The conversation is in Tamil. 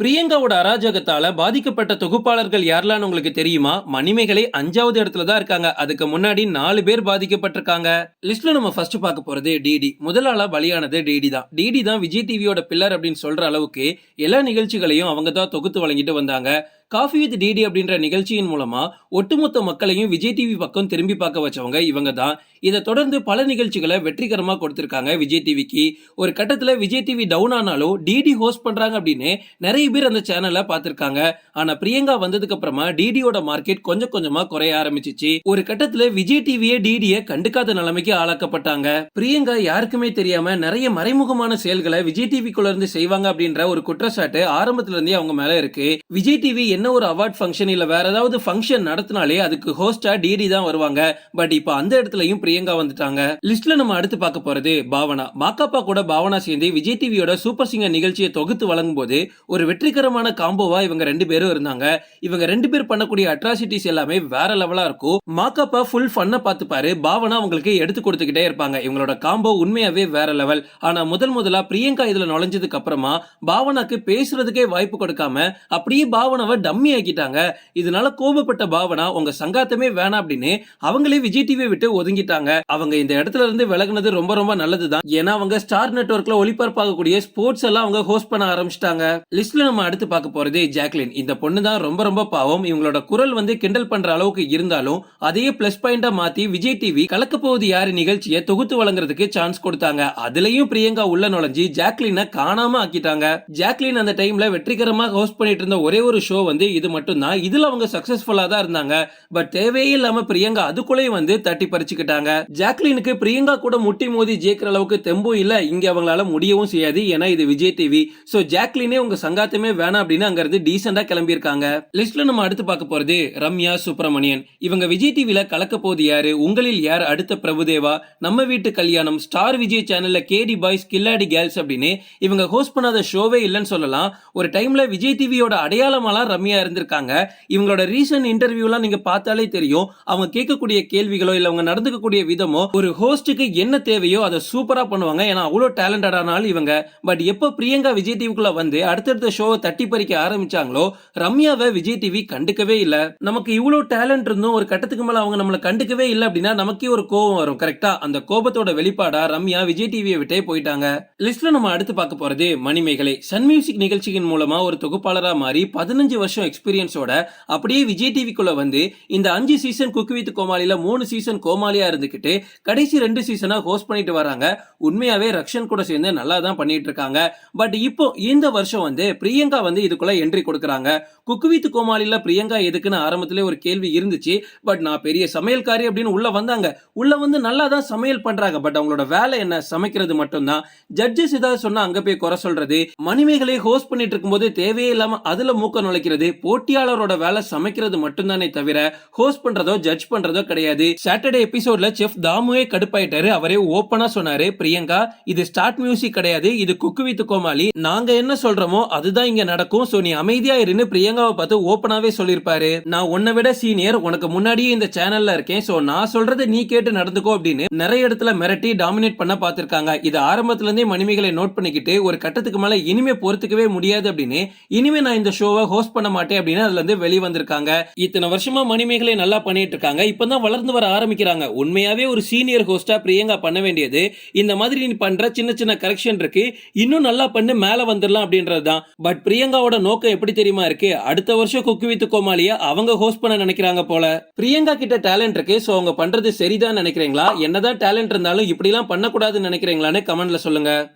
பிரியங்காவோட அராஜகத்தால பாதிக்கப்பட்ட தொகுப்பாளர்கள் யாரெல்லாம் உங்களுக்கு தெரியுமா? மணிமேகலை அஞ்சாவது இடத்துல தான் இருக்காங்க. அதுக்கு முன்னாடி நாலு பேர் பாதிக்கப்பட்டிருக்காங்க. லிஸ்ட்ல நம்ம ஃபர்ஸ்ட் பார்க்க போறது டிடி முதலாளா பலியானது டிடி தான். டிடி தான் விஜய் டிவியோட பில்லர் அப்படின்னு சொல்ற அளவுக்கு எல்லா நிகழ்ச்சிகளையும் அவங்க தான் தொகுத்து வழங்கிட்டு வந்தாங்க. காஃபி வித் டிடி அப்படின்ற நிகழ்ச்சியின் மூலமா ஒட்டுமொத்த மக்களையும் விஜய் டிவி பக்கம் திரும்பி பார்க்க வச்சவங்க இவங்க தான். இதை தொடர்ந்து பல நிகழ்ச்சிகளை வெற்றிகரமா கொடுத்திருக்காங்க விஜய் டிவிக்கு. ஒரு கட்டத்துல விஜய் டிவி டவுன் ஆனாலும் டிடி ஹோஸ்ட் பண்றாங்க அப்படின்னு நிறைய பேர் அந்த சேனலை பார்த்திருக்காங்க. ஆனா பிரியங்கா வந்ததுக்கு அப்புறமா டிடியோட மார்க்கெட் கொஞ்சம் கொஞ்சமா குறைய ஆரம்பிச்சிச்சு. ஒரு கட்டத்துல விஜய் டிவியே டிடிய கண்டுக்காத நிலைமைக்கு ஆளாக்கப்பட்டாங்க. பிரியங்கா யாருக்குமே தெரியாம நிறைய மறைமுகமான செயல்களை விஜய் டிவிக்குள்ள இருந்து செய்வாங்க அப்படின்ற ஒரு குற்றச்சாட்டு ஆரம்பத்துல இருந்தே அவங்க மேல இருக்கு. விஜய் டிவி என்ன ஒரு அவார்ட் ஃபங்க்ஷன் இல்லை வேற ஏதாவது ஃபங்க்ஷன் நடத்தினாலே அதுக்கு ஹோஸ்டா டிடி தான் வருவாங்க. பட் இப்போ அந்த இடத்துலயும் பிரியங்கா வந்துட்டாங்க. லிஸ்ட்ல நம்ம அடுத்து பார்க்க போறது பாவனா. மாக்காப்பா கூட பாவனா சேர்ந்து விஜய் டிவியோட சூப்பர் சிங்கர் நிகழ்ச்சியை தொகுத்து வழங்கும் போது ஒரு வெற்றிகரமான காம்போவா இவங்க ரெண்டு பேரும் இருந்தாங்க. இவங்க ரெண்டு பேர் பண்ணக்கூடிய அட்ராசிட்டிஸ் எல்லாமே வேற லெவலா இருக்கும். மாக்கப்பா ஃபுல் ஃபன்னை பார்த்துப்பாரு. பாவனா அவங்களுக்கு எடுத்து கொடுத்துக்கிட்டே இருப்பாங்க. இவங்களோட காம்போ உண்மையாவே வேற லெவல் ஆனா முதல் முதலா பிரியங்கா இதுல நுழைஞ்சதுக்கு அப்புறமா பாவனாக்கு பேசுறதுக்கே வாய்ப்பு கொடுக்காம அப்படியே பாவனாவை டம்மி ஆக்கிட்டாங்க. இதனால கோபப்பட்ட பாவனா உங்க சங்காத்தமே வேணாம் அப்படின்னு அவங்களே விஜய் டிவியை விட்டு ஒதுங்கிட்டாங்க. அவங்க இந்த இடத்துல இருந்து விலகினது ரொம்ப ரொம்ப நல்லதுதான். ஏன்னா அவங்க ஸ்டார் நெட்வொர்க்ல ஒளிபரப்பாகக்கூடிய ஸ்போர்ட்ஸ் எல்லாம் அவங்க ஹோஸ்ட் பண்ண ஆரம்பிச்சிட்டாங்க. லிஸ்ட்ல நம்ம அடுத்து பார்க்க போறது ஜாக்லின். இந்த பொண்ணு தான் ரொம்ப ரொம்ப பாவம். இவங்களோட குரல் வந்து கிண்டல் பண்ற அளவுக்கு இருந்தாலும் அதையே பிளஸ் பாயிண்டா மாத்தி விஜய் டிவி கலக்க போவது யாரு நிகழ்ச்சியை தொகுத்து வழங்குறதுக்கு சான்ஸ் கொடுத்தாங்க. அதுலயும் பிரியங்கா உள்ள நுழைஞ்சு ஜாக்லினை காணாம ஆக்கிட்டாங்க. ஜாக்லின் அந்த டைம்ல வெற்றிகரமாக ஹோஸ்ட் பண்ணிட்டு இருந்த ஒரே ஒரு ஷோ வந்து இது மட்டும் தான் இதுல அவங்க சக்சஸ்ஃபுல்லா தான் இருந்தாங்க. பட் தேவையே இல்லாம பிரியங்கா அதுக்குள்ளேயும் வந்து தட்டி பறிச்சுக்கிட்டாங்க. ஜாக்லினுக்கு பிரியங்கா கூட முட்டி மோதி ஜெயிக்கிற அளவுக்கு தெம்பும் இல்ல. இங்க அவங்களால முடியவும் செய்யாது. ஏன்னா இது விஜய் டிவி சோ ஜாக்லினே உங்க சங்காத்தமே வேணாம் அப்படின்னு அங்க இருந்து டீசெண்டா கிளம்பி இருக்காங்க லிஸ்ட்ல நம்ம அடுத்து பார்க்க போறது ரம்யா சுப்பிரமணியன். இவங்க விஜய் டிவில கலக்க போது யாரு? உங்களில் யார்? அடுத்த பிரபுதேவா? நம்ம வீட்டு கல்யாணம் ஸ்டார் விஜய் சேனல்ல கேடி பாய்ஸ் கில்லாடி கேர்ள்ஸ் அப்படின்னு இவங்க ஹோஸ்ட் பண்ணாத ஷோவே இல்லைன்னு சொல்லலாம். ஒரு டைம்ல விஜய் டிவியோட அடையாளமாலாம் ரம்யா கம்மியாக இருந்திருக்காங்க. இவங்களோட ரீசன்ட் இன்டர்வியூலாம் நீங்கள் பார்த்தாலே தெரியும். அவங்க கேட்கக்கூடிய கேள்விகளோ இல்லை அவங்க நடந்துக்கக்கூடிய விதமோ ஒரு ஹோஸ்ட்டுக்கு என்ன தேவையோ அதை சூப்பராக பண்ணுவாங்க. ஏன்னா அவ்வளோ டேலண்டடானாலும் இவங்க. பட் எப்போ பிரியங்கா விஜய் டிவிக்குள்ளே வந்து அடுத்தடுத்த ஷோவை தட்டி பறிக்க ஆரம்பிச்சாங்களோ ரம்யாவை விஜய் டிவி கண்டுக்கவே இல்லை. நமக்கு இவ்வளோ டேலண்ட் இருந்தும் ஒரு கட்டத்துக்கு மேலே அவங்க நம்மளை கண்டுக்கவே இல்லை அப்படின்னா நமக்கே ஒரு கோபம் வரும். கரெக்டா அந்த கோபத்தோட வெளிப்பாடா ரம்யா விஜய் டிவியை விட்டே போயிட்டாங்க. லிஸ்ட்ல நம்ம அடுத்து பார்க்க போறது மணிமேகலை. சன் மியூசிக் நிகழ்ச்சியின் மூலமா ஒரு தொகுப்பாளரா மாறி பதினஞ்சு வருஷம் எக்ஸ்பீரியன்ஸோட அப்படியே விஜய் டிவிக்குள்ள வந்து இந்த அஞ்சு சீசன் குக் வித் கோமாளில மூணு சீசன் கோமாளியா இருந்துகிட்டு கடைசி ரெண்டு சீசனா ஹோஸ்ட் பண்ணிட்டு வராங்க. உண்மையாவே ரக்ஷன் கூட சேர்ந்து நல்லா தான் பண்ணிட்டு இருக்காங்க பட் இப்போ இந்த வருஷம் வந்து பிரியங்கா வந்து இதுக்குள்ள என்ட்ரி கொடுக்குறாங்க. குக் வித் கோமாளியில பிரியங்கா எதுக்குன்னு ஆரம்பத்திலே ஒரு கேள்வி இருந்துச்சு. பட் நான் பெரிய சமையல்காரி அப்படின்னு உள்ள வந்தாங்க. உள்ள வந்து நல்லா தான் சமையல் பண்றாங்க. பட் அவங்களோட வேலை என்ன? சமைக்கிறது மட்டும்தான். ஜட்ஜஸ் ஏதாவது சொன்னா அங்க போய் குறை சொல்றது. மணிமேகலை ஹோஸ்ட் பண்ணிட்டு இருக்கும்போது தேவையே இல்லாம அதுல மூக்க நுழைக்கிறது. போட்டியாளரோட வேலை சமைக்கிறது மட்டும்தானே தவிர ஹோஸ்ட் பண்றதோ ஜட்ஜ் பண்றதோ கிடையாது. சாட்டர்டே எபிசோட்ல செஃப் தாமுவே கடுப்பாயிட்டாரு. அவரே ஓப்பனா சொன்னாரு பிரியங்கா இது ஸ்டார்ட் மியூசிக் கிடையாது. இது குக்கு வித் கோமாளி. நாங்க என்ன சொல்றோமோ அதுதான் இங்க நடக்கும். சோ நீ அமைதியா இருந்து பிரியங்காவை பார்த்து ஓப்பனாவே சொல்லிருப்பாரு நான் உன்னை விட சீனியர் உனக்கு முன்னாடியே இந்த சேனல்ல இருக்கேன். சோ நான் சொல்றதை நீ கேட்டு நடந்துக்கோ அப்படின்னு நிறைய இடத்துல மிரட்டி டாமினேட் பண்ண பார்த்திருக்காங்க. இது ஆரம்பத்துல இருந்தே மணிமேகலை நோட் பண்ணிக்கிட்டு ஒரு கட்டத்துக்கு மேல இனிமே பொறுத்துக்கவே முடியாது அப்படின்னு இனிமே நான் இந்த ஷோவை ஹோஸ்ட் பண்ண மாட்டேன் அப்படின்னு அதுல இருந்து வெளி வந்திருக்காங்க. இத்தனை வருஷமா மணிமேகலை நல்லா பண்ணிட்டு இருக்காங்க. இப்பதான் வளர்ந்து வர ஆரம்பிக்கிறாங்க. உண்மையாவே ஒரு சீனியர் ஹோஸ்டா பிரியங்கா பண்ண வேண்டியது. இந்த மாதிரி நீ பண்ற சின்ன சின்ன கரெக்ஷன் இருக்கு. இன்னும் நல்லா பண்ணு மேல வந்துடலாம் அப்படின்றது தான் பட் பிரியங்காவோட நோக்கம் எப்படி தெரியுமா இருக்கு? அடுத்த வருஷம் குக்கு வித் கோமாளிய அவங்க ஹோஸ்ட் பண்ண நினைக்கிறாங்க போல. பிரியங்கா கிட்ட டேலண்ட் இருக்கு. சோ அவங்க பண்றது சரிதான் நினைக்கிறீங்களா? என்னதான் டேலண்ட் இருந்தாலும் இப்படி எல்லாம் பண்ணக்கூடாதுன்னு நினைக்கிறீங்களான்னு கமெண்ட்ல சொல்லுங்க.